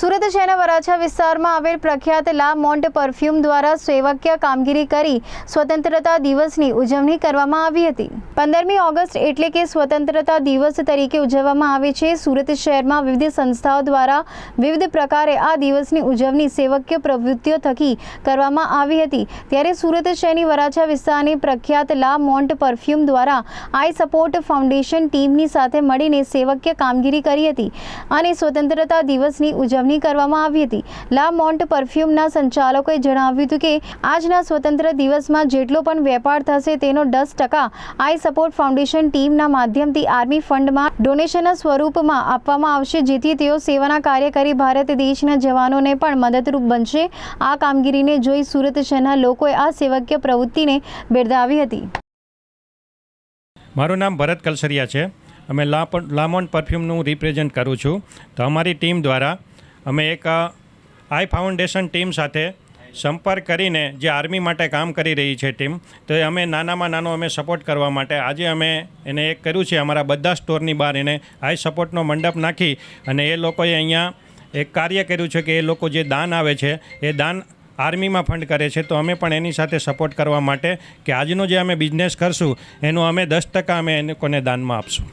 સુરત શહેરના વરાછા વિસ્તારમાં આવેલ પ્રખ્યાત લા મોન્ટ પરફ્યુમ દ્વારા સેવકીય કામગીરી કરી સ્વતંત્રતા દિવસની ઉજવણી કરવામાં આવી હતી. પંદરમી ઓગસ્ટ એટલે કે સ્વતંત્રતા દિવસ તરીકે ઉજવવામાં આવે છે. સુરત શહેરમાં વિવિધ સંસ્થાઓ દ્વારા વિવિધ પ્રકારે આ દિવસની ઉજવણી સેવકીય પ્રવૃત્તિઓ થકી કરવામાં આવી હતી. ત્યારે સુરત શહેરની વરાછા વિસ્તારની પ્રખ્યાત લા મોન્ટ પરફ્યુમ દ્વારા આઈ સપોર્ટ ફાઉન્ડેશન ટીમની સાથે મળીને સેવકીય કામગીરી કરી હતી અને સ્વતંત્રતા દિવસની ઉજવણી કરવામાં આવી હતી. લા મોન્ટ પરફ્યુમના સંચાલકોએ જણાવ્યું હતું કે, આજના સ્વતંત્ર દિવસમાં જેટલો પણ વેપાર થશે તેનો દસ ટકા આઈ સપોર્ટ ફાઉન્ડેશન ટીમના માધ્યમથી આર્મી ફંડમાં ડોનેશનના સ્વરૂપમાં આપવામાં આવશે, જેથી તેઓ સેવાના કાર્ય કરી ભારત દેશના જવાનોને પણ મદદરૂપ બનશે. આ કામગીરીને જોઈ સુરત શહેરના લોકોએ આ સેવકીય પ્રવૃત્તિને બિરદાવી હતી. મારું નામ ભરત કલસરિયા છે. અમે લામોન પરફ્યુમનું રિપ્રેઝેન્ટ કરું છું. તો અમારી ટીમ દ્વારા અમે એક આઈ ફાઉન્ડેશન ટીમ સાથે સંપર્ક કરીને જે આર્મી માટે કામ કરી રહી છે ટીમ, તો અમે નાનામાં નાનો અમે સપોર્ટ કરવા માટે આજે અમે એને એક કર્યું છે, અમારા બધા સ્ટોરની બહાર એને આઈ સપોર્ટનો મંડપ નાખી અને એ લોકોએ અહીંયા એક કાર્ય કર્યું છે કે એ લોકો જે દાન આવે છે, એ દાન આર્મીમાં ફંડ કરે છે. તો અમે પણ એની સાથે સપોર્ટ કરવા માટે કે આજનો જે અમે બિઝનેસ કરશું, એનું અમે દસ ટકા અમે એ લોકોને દાનમાં આપશું.